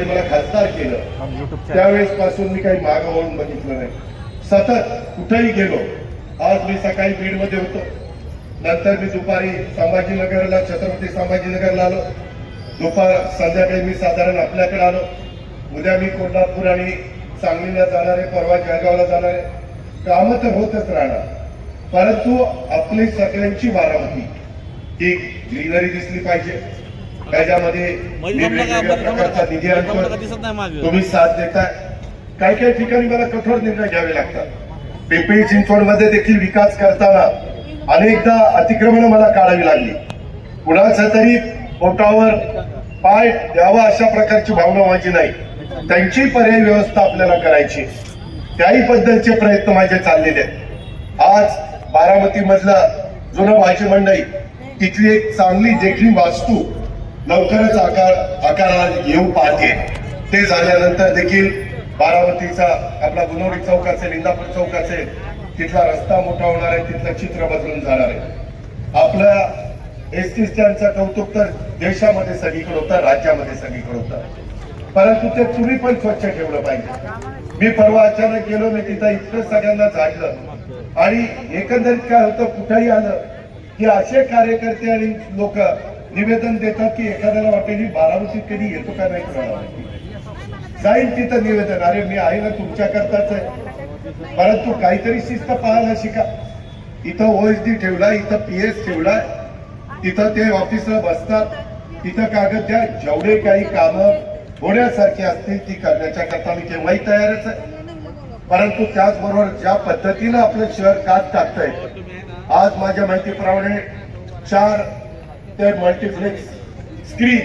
आणि मला खासदार केलं. त्यावेळेस पासून मी काही मागं वळून बघितलं नाही. सतत कुठेही गेलो आज मी सकाळी बीडमध्ये होतो. नंतर मी दुपारी संभाजीनगरला छत्रपती संभाजीनगरला आलो. दुपार संध्याकाळी मी साधारण आपल्याकडे आलो. उद्या मी कोल्हापूर आणि सांगलीला जाणार आहे परवा जळगावला जाणार. आहे कामं तर होतच राहणार. परंतु आपली सगळ्यांची बारामती. ही ग्रीनरी दिसली पाहिजे. त्याच्यामध्ये निधी तुम्ही साथ देताय. काही काही ठिकाणी मला कठोर निर्णय घ्यावे लागतात. पिंपरी चिंचवडमध्ये देखील विकास करताना अनेकदा अतिक्रमण मला काढावी लागली. कुणाचा तरी पोटावर पाय द्यावा अशा प्रकारची भावना माझी नाही. त्यांची पर्यायी व्यवस्था आपल्याला करायची. त्याही बद्दलचे प्रयत्न माझे चाललेले आहेत. आज बारामती मधला जुनं भाजी मंडई तिथली एक चांगली देखणी वास्तू लवकरच आकार आकाराला येऊ पाहते. ते झाल्यानंतर देखील बारामतीचा आपला गुनोरी चौक असेल इंदापूर चौक असेल तिथला रस्ता मोठा होणार आहे तिथलं चित्र बदलून जाणार आहे. आपल्या एस टी स्टँडचं कौतुक तर देशामध्ये सगळीकडे होतं राज्यामध्ये सगळीकडे होतं. परंतु ते तुम्ही पण स्वच्छ ठेवलं पाहिजे. मी परवा अचानक गेलो मी तिथं इतकं सगळ्यांना झाडलं. आणि एकंदरीत काय होतं कुठंही आलं की असे कार्यकर्ते आणि लोक निवेदन देतात की एखाद्याला वाटेल ही बारामतीत कधी येतो का नाही कोणाला जाईल तिथं निवेदन. अरे मी आहे ना तुमच्या करताच आहे. परंतु काहीतरी शिस्त पाहायला शिका. इथं ओएसडी ठेवला इथं पीएस ठेवला तिथं ते ऑफिसला बसतात. तिथं कागद द्या. जेवढे काही कामं होण्यासारखी असतील ती करण्याच्या करता मी केव्हाही तयारच आहे. परंतु त्याचबरोबर ज्या पद्धतीनं आपलं शहर कात टाकतंय आज माझ्या माहितीप्रमाणे चार ते मल्टीप्लेक्स स्क्रीन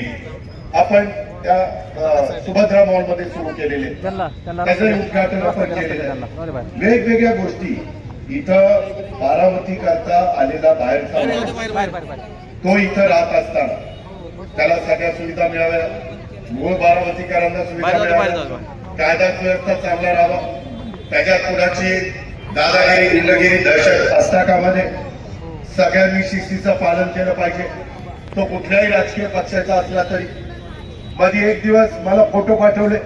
आपण त्या सुभद्रा मॉलमध्ये सुरू केलेले. त्याचं उद्घाटन आपण केलेलं वेगवेगळ्या गोष्टी. इथं बारामती करता आलेला बाहेरचा तो इथं राहत असताना त्याला सगळ्या सुविधा मिळाव्या मूळ बारामतीकरांना सुविधा मिळाव्या. कायदा सुव्यवस्था चांगला राहावा. त्याच्यात कुणाची दादागिरी गुंडगिरी दहशत असता कामा नये सगळ्यांनी शिस्तीचं पालन केलं पाहिजे. तो कुठल्याही राजकीय पक्षाचा असला तरी. मध्ये एक दिवस मला फोटो पाठवले.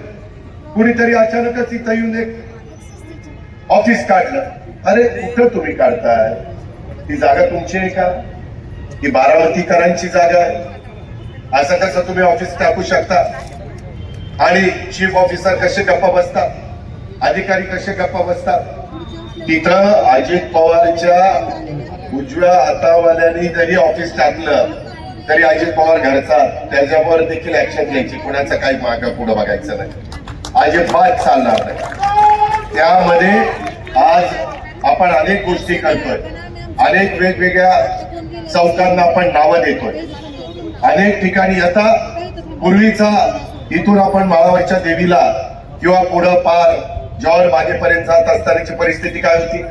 कुणीतरी अचानकच इथं येऊन एक ऑफिस काढलं. अरे कुठं तुम्ही काढताय? ती जागा तुमची आहे का? ही बारामतीकरांची जागा आहे. असं कसं तुम्ही ऑफिस टाकू शकता? आणि चीफ ऑफिसर कसे गप्पा बसतात? अधिकारी कसे गप्पा बसतात? तिथं अजित पवारच्या उजव्या हातावाल्यांनी जरी ऑफिस टाकलं. तरी अजित पवार घरचा त्याच्यावर देखील ऍक्शन घ्यायची. कुणाचं काही माग पुढं बघायचं नाही. अजिबात चालणार नाही. त्यामध्ये आज आपण अनेक गोष्टी करतोय. अनेक वेगवेगळ्या चौकांना आपण नावं देतोय. अनेक ठिकाणी आता पूर्वीचा इथून आपण माळावरच्या देवीला किंवा पुढं पार जॉर मागेपर्यंत जात असतानाची परिस्थिती काय होती?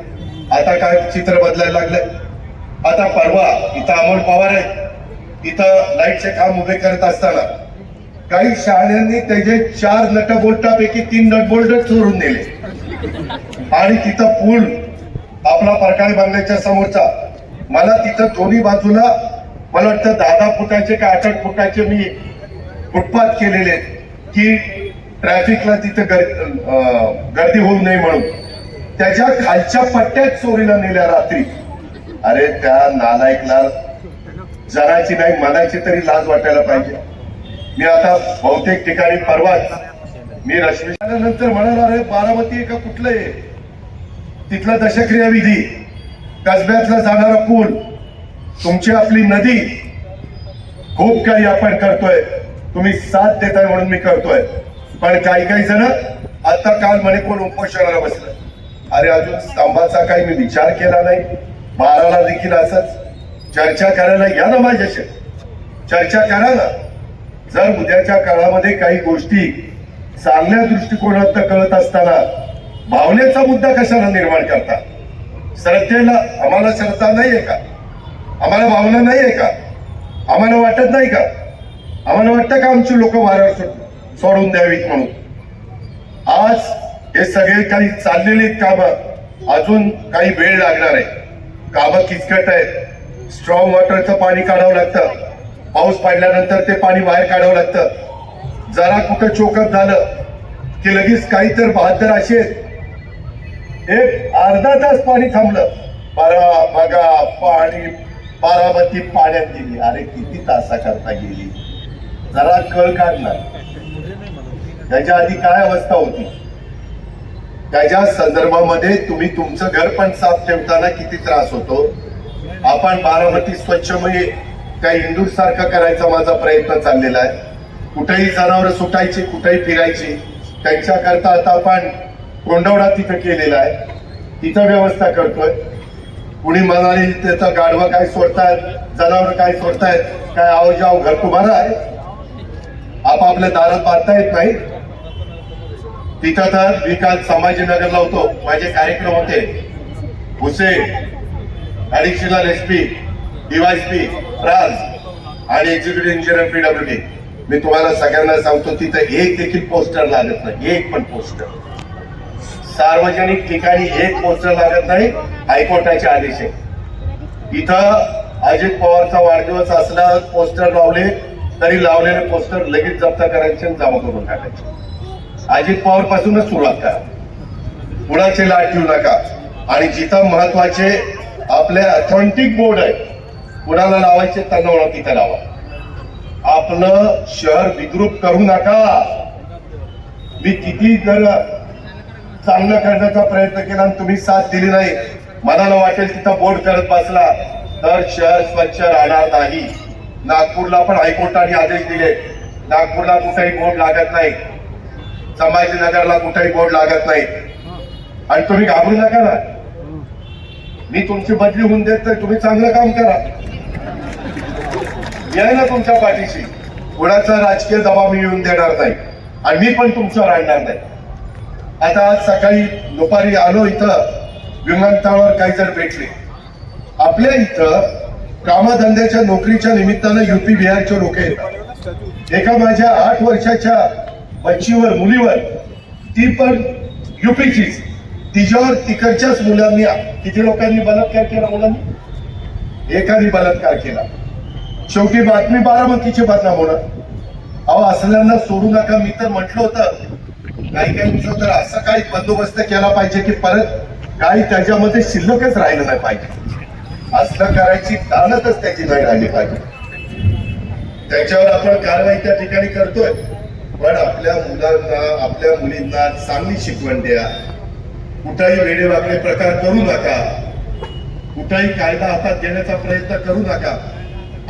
आता काय चित्र बदलायला लागलंय? आता परवा इथं अमोल पवार आहे इथं लाईटचे काम उभे करत असताना काही शहाण्यांनी त्याचे चार नटबोल्टापैकी तीन नटबोल्ट चोरून नेले. आणि तिथं पूल आपला परकाळ बांगल्याच्या समोरचा. मला तिथं दोन्ही बाजूला मला वाटतं दहा फुटाचे का आठ आठ फुटाचे मी फुटपाथ केलेले की ट्रॅफिकला तिथं गर्दी होऊ नये म्हणून. त्याच्या खालच्या पट्ट्यात चोरीला नेल्या रात्री. अरे त्या नालायकला जराची नाही मनाची तरी लाज वाटायला पाहिजे. मी आता बहुतेक ठिकाणी परवाच मी रश्मी नंतर म्हणाला बारामती का कुठलं आहे? तिथला दशक्रिया विधी कसब्यातला जाणारा पूल तुमची आपली नदी खूप काही आपण करतोय. तुम्ही साथ देताय म्हणून मी करतोय. पण काही काही जण आता काल म्हणे कोण उपोषणाला बसलं. अरे अजून स्तंभाचा काही मी विचार केला नाही. बाराला देखील असंच. चर्चा करायला या ना माझ्याशी चर्चा करा ना. जर उद्याच्या काळामध्ये काही गोष्टी चांगल्या दृष्टिकोनात कळत असताना भावनेचा मुद्दा कशाला निर्माण करता? श्रद्धेला आम्हाला श्रद्धा नाहीये का? आम्हाला भावना नाहीये का? आम्हाला वाटत नाही का? आम्हाला वाटतं का आमची लोक वाऱ्यावर सोड- सोडून द्यावीत म्हणून? आज हे सगळे काही चाललेली कामं. अजून काही वेळ लागणार आहे. कामं किचकट आहेत. स्ट्रॉंग वॉटरचं पाणी काढावं लागतं. पाऊस पडल्यानंतर ते पाणी बाहेर काढावं लागतं. जरा कुठं चोकअप झालं की लगेच काही तर बहात्तर असे एक अर्धा तास पाणी थांबलं. बारा बघा पाणी बारामती पाण्यात गेली. अरे किती तासा करता गेली. जरा कळ काढला त्याच्या आधी काय अवस्था होती? त्याच्या संदर्भामध्ये तुम्ही तुमचं घर पण साफ ठेवताना किती त्रास होतो? आपण बारामती स्वच्छमय म्हणजे काही इंदूर सारखा करायचा माझा प्रयत्न चाललेला आहे. कुठेही जनावर सुटायची कुठेही फिरायची त्यांच्याकरता आता आपण कोंडवडा तिथं केलेला आहे. तिथं व्यवस्था करतोय. कुणी म्हणाले त्याचं गाढवं काय सोडतायत जनावर काय सोडतायत काय आव जाव घर तुम्हाला आहे आपापल्या दारात बांधता येत नाही तिथं तर मी काल संभाजीनगरला होतो. माझे कार्यक्रम होते. Bhuse additional S P DySP France आणि एक्झिक्युटिव्ह इंजिनियर पीडब्ल्यूडी मी तुम्हाला सगळ्यांना सांगतो तिथं एक देखील पोस्टर लागत नाही. एक पण पोस्टर सार्वजनिक ठिकाणी एक पोस्टर लागत नाही हायकोर्टाचे आदेश आहे इथं अजित पवारचा वाढदिवस असला पोस्टर लावले तरी लावलेले पोस्टर लगेच जप्त करायचे आणि जमा करून टाकायचे. अजित पवार पासूनच सुरुवात करा. कुणाचे लाट ठेवू नका. आणि जिथं महत्त्वाचे आपले अथॉन्टिक बोर्ड आहे. कुणाला लावायचे त्यांना ओळख तिथं लावा आपलं शहर विद्रुप करू नका. मी किती जर चांगलं करण्याचा प्रयत्न केला आणि तुम्ही साथ दिली नाही मनाला वाटेल तिथं बोर्ड करत बसला तर शहर स्वच्छ राहणार नाही. नागपूरला पण हायकोर्टाने आदेश दिले. नागपूरला कुठेही बोर्ड लागत नाही. संभाजीनगरला कुठेही बोर्ड लागत नाही. आणि तुम्ही घाबरू नका ना. मी तुमची बदली होऊन देत तर तुम्ही चांगलं काम करा. मी आहे ना तुमच्या पाठीशी. कोणाचा राजकीय दबाव मी येऊन देणार नाही. आणि मी पण तुमच्यावर आणणार नाही. आता आज सकाळी दुपारी आलो इथं विमानतळावर काही जण भेटले. आपल्या इथं कामधंद्याच्या नोकरीच्या निमित्तानं युपी बिहारचे लोक येतात. एका माझ्या आठ वर्षाच्या बच्चीवर मुलीवर ती पण युपीचीच तिच्यावर तिकडच्याच मुलांनी किती लोकांनी बलात्कार केला मुलांनी? एकाने बलात्कार केला. शेवटी बातमी बारामतीची बदनाम होणार. अहो असल्यांना सोडू नका. मी तर म्हटलं होतं काही काहींचं तर असं काही बंदोबस्त केला पाहिजे की परत काही त्याच्यामध्ये शिल्लकच राहिलं नाही पाहिजे. असलं करायची दानतच त्याची नाही राहिली पाहिजे. त्याच्यावर आपण कारवाई त्या ठिकाणी करतोय. पण आपल्या मुलांना आपल्या मुलींना चांगली शिकवण द्या. कुठलाही वेडेवागडे प्रकार करू नका. कुठलाही कायदा हातात घेण्याचा प्रयत्न करू नका.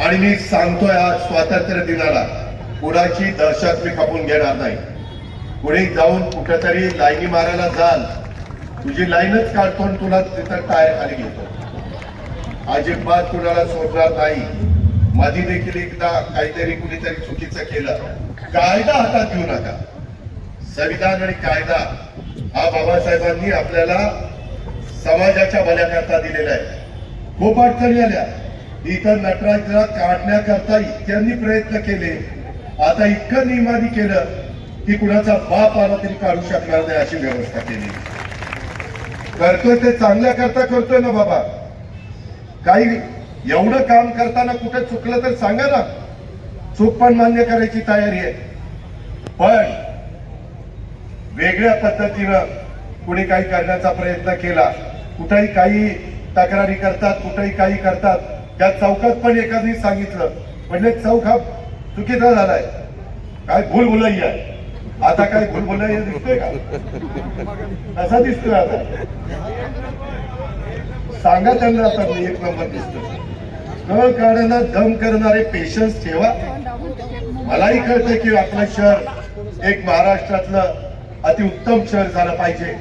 आणि मी सांगतोय आज स्वातंत्र्य दिनाला कुणाची दहशत मी खपून घेणार नाही. कुणी जाऊन कुठेतरी लाईनी मारायला जाल. तुझी लाईनच काढतो आणि तुला तिथं टायर खाली घेतो. अजिबात कुणाला सोडणार नाही. मधी देखील एकदा काहीतरी कुणीतरी चुकीचं केलं. कायदा हातात घेऊ नका. संविधान आणि कायदा हा बाबासाहेबांनी आपल्याला समाजाच्या भल्याकरता दिलेला आहे. खूप अडचणी आल्या. इथं नटराजला काढण्याकरता इतक्यांनी प्रयत्न केले. आता इतकं नियमानी केलं की कुणाचा बाप आला तरी काढू शकणार नाही अशी व्यवस्था केली. करतोय ते चांगल्या करता करतोय ना बाबा. काही एवढं काम करताना कुठे चुकलं तर सांगा ना. चूक पण मान्य करायची तयारी आहे. पण वेगळ्या पद्धतीनं कुणी काही करण्याचा प्रयत्न केला कुठेही काही तक्रारी करतात कुठेही काही करतात त्या चौकात पण एखादी सांगितलं म्हणजे चौक हा चुकीचा झालाय. काय भूल आहे आता काय भूल भुलैया दिसतोय का? असा दिसतोय आता? सांगा त्यांना आता मी एक नंबर दिसतो कळ काढण्यात दम करणारे पेशन्स ठेवा. मलाही कळतंय की आपलं शहर एक महाराष्ट्रातलं अतिउत्तम शहर झालं पाहिजे.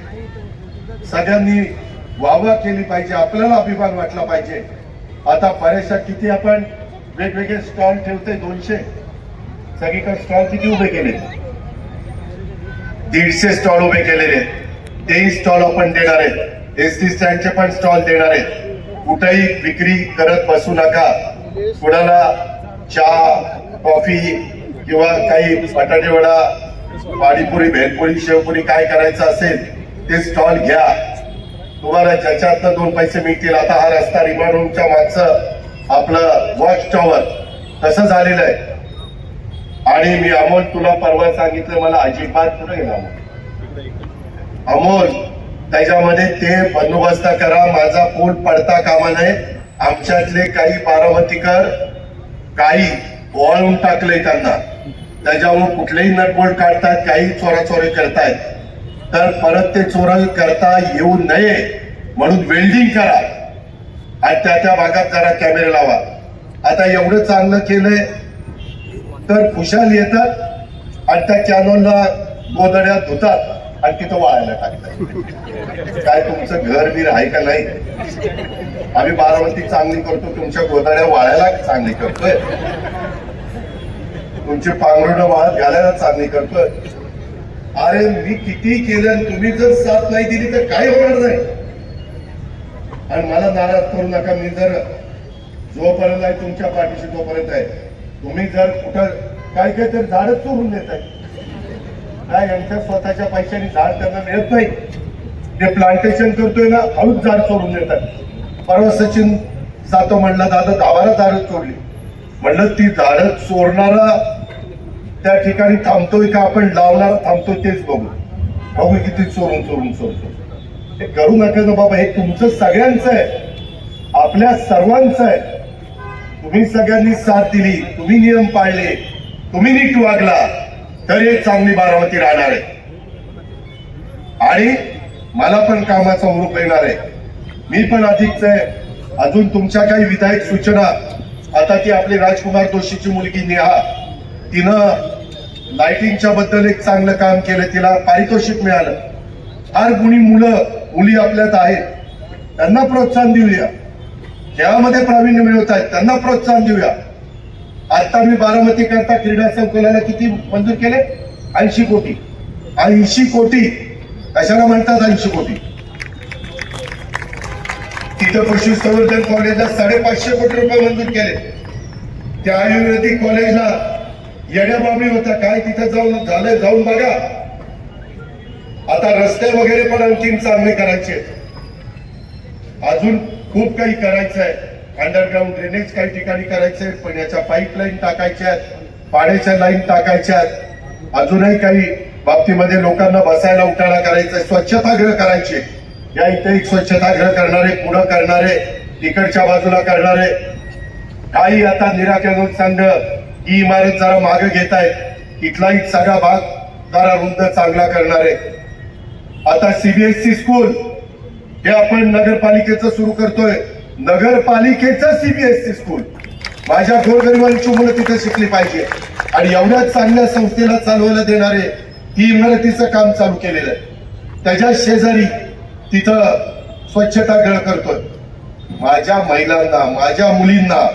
सगळ्यांनी वाहवा केली पाहिजे आपल्याला अभिमान वाटला पाहिजे. आता बऱ्याचशा किती आपण वेगवेगळे स्टॉल ठेवते दोनशे. सगळीकडे स्टॉल किती उभे केले? दीडशे स्टॉल उभे केलेले तेही स्टॉल आपण देणार आहेत. एस टी स्टँडचे पण स्टॉल देणार आहेत. कुठेही विक्री करत बसू नका. कुणाला चहा कॉफी किंवा काही बटाटे वडा पाणीपुरी भेलपुरी शेवपुरी काय करायचं असेल ते स्टॉल घ्या. तुम्हाला ज्याच्यातनं दोन पैसे मिळतील. आता हा रस्ता रिमांड रूमच्या मागचं आपलं वॉच टॉवर कसं झालेलं आहे. आणि मी अमोल तुला परवा सांगितलं मला अजिबात कुठं गेला अमोल त्याच्यामध्ये ते बंदोबस्त करा. माझा पूल पडता कामा नये. आमच्यातले काही बारामतीकर काही वळून टाकले त्यांना. त्याच्यामुळे कुठलेही नटबोल्ट काढतात काही चोराचोरी करतायत. तर परत ते चोर करता येऊ नये म्हणून वेल्डिंग करा. आणि त्या त्या भागात जरा कॅमेरे लावा. आता एवढं चांगलं केलंय तर खुशाल येतात आणि त्या कॅनोनला गोदड्या धुतात आणि तिथं वाळायला टाकतात. काय तुमचं घर बीर आहे का नाही? आम्ही बारामती चांगली करतो तुमच्या गोदड्या वाळायला चांगली करतोय. तुमचे पांघरुण वाळत घालायला चांगली करतोय. अरे मी किती केलं आणि तुम्ही जर साथ नाही दिली तर काय होणार नाही? आणि मला नाराज करू नका मी जर जोपर्यंत आहे तुमच्या पाठीशी तोपर्यंत आहे. तुम्ही जर कुठं काय काय तर झाडच चोरून देत आहे काय यांच्या स्वतःच्या पैशाने झाड त्यांना मिळत नाही. ते प्लांटेशन करतोय ना हळूच झाड चोरून देतात. परवा सचिन जातो म्हणला दादा दावाला बारा झाडं चोरली. म्हणलं ती झाडं चोरणारा त्या ठिकाणी थांबतोय का आपण लावणारा थांबतोय तेच बघू. बघू किती चोरून चोरून चोरतो हे करू नका ना बाबा हे तुमचं सगळ्यांचं आहे. आपल्या सर्वांचं आहे. तुम्ही सगळ्यांनी साथ दिली तुम्ही नियम पाळले तुम्ही नीट वागला तर हे चांगली बारामती राहणार आहे. आणि मला पण कामाचा उरूप येणार आहे. मी पण अधिकच आहे. अजून तुमच्या काही विधायक सूचना आता ती आपली राजकुमार जोशीची मुलगी नेहा तिनं लाइटिंगच्या बद्दल एक चांगलं काम केलं तिला पारितोषिक मिळालं. फार गुणी मुलं मुली आपल्यात आहेत. त्यांना प्रोत्साहन देऊया. खेळामध्ये प्रावीण्य मिळवत आहेत त्यांना प्रोत्साहन देऊया. आता मी बारामती करता क्रीडा संकुलाला किती मंजूर केले? ऐंशी कोटी. ऐंशी कोटी. कशाला म्हणतात ऐंशी कोटी? तिथं पशुसंवर्धन कॉलेजला साडेपाचशे कोटी रुपये मंजूर केले. त्या आयुर्वेदिक कॉलेजला येड्या बाबी होत्या काय तिथं जाऊन झालंय जाऊन बघा. आता रस्ते वगैरे पण आणखीन चांगले करायचे अजून खूप काही करायचं आहे. अंडरग्राऊंड ड्रेनेज काही ठिकाणी करायचे आहेत पाण्याच्या पाईपलाईन टाकायच्या पाण्याच्या लाईन टाकायच्या अजूनही काही बाबतीमध्ये लोकांना बसायला उठायला करायचं स्वच्छतागृह करायचे या इथे एक स्वच्छतागृह करणारे पुढं करणारे तिकडच्या बाजूला करणारे. काही आता निराकरण संघ ही इमारत जरा मागे घेत आहेत इथलाही सगळा भाग जरा रुंद चांगला करणार आहे. आता सीबीएसई स्कूल हे आपण नगरपालिकेचं सुरू करतोय. नगरपालिकेचं सीबीएसई स्कूल माझ्या गोरगरिबांची मुलं तिथे शिकली पाहिजे. आणि एवढ्या चांगल्या संस्थेला चालवायला देणारे ही इमारतीचं काम चालू केलेलं आहे. त्याच्या शेजारी तिथं स्वच्छता स्वच्छतागृह करतोय. माझ्या महिलांना माझ्या मुलींना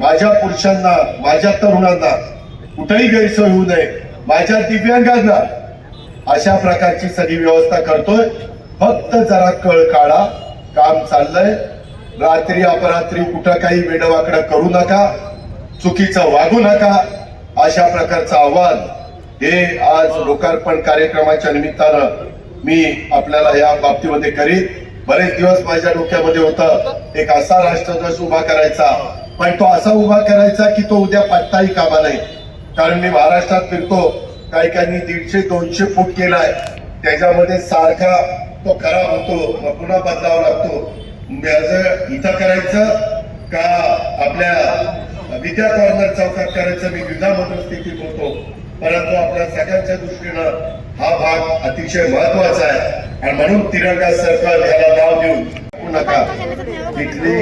माझ्या पुरुषांना माझ्या तरुणांना कुठेही गैरसोय होऊ नये. माझ्या दिव्यांगांना अशा प्रकारची सगळी व्यवस्था करतोय. फक्त जरा कळ काढा. काम चाललंय. रात्री अपरात्री कुठं काही वेडवाकडं करू नका. चुकीचं वागू नका. अशा प्रकारचं आव्हान हे आज लोकार्पण कार्यक्रमाच्या निमित्तानं मी आपल्याला या बाबतीमध्ये करीत बरेच दिवस माझ्या डोक्यामध्ये होतं. एक असा राष्ट्रध्वज उभा करायचा पण तो असा उभा करायचा की तो उद्या पत्ताही कामा नाही. कारण मी महाराष्ट्रात फिरतो काही काही दीडशे दोनशे फूट केलाय. त्याच्यामध्ये सारखा तो खराब होतो मग पुन्हा बदलावा लागतो. इथं करायचं का आपल्या विद्या कॉर्नर चौकात करायचं? मी युद्धामधून स्थितीत होतो. परंतु आपल्या सगळ्यांच्या दृष्टीनं हा भाग अतिशय महत्त्वाचा आहे. आणि म्हणून तिरंगा सरकार याला नाव देऊन नका. तिथली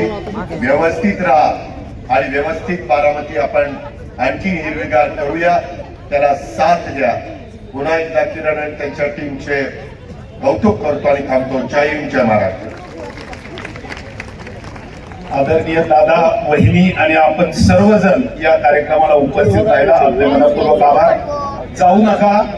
व्यवस्थित राहा. आणि व्यवस्थित बारामती आपण आणखी हिरवीगार करूया. त्याला साथ द्या. पुन्हा एकदा किरण आणि त्यांच्या टीमचे कौतुक करतो आणि थांबतो. जय हिंद जय महाराष्ट्र. आदरणीय दादा वहिनी आणि आपण सर्वजण या कार्यक्रमाला उपस्थित राहिला आपले मनपूर्वक आभार. जाऊ नका.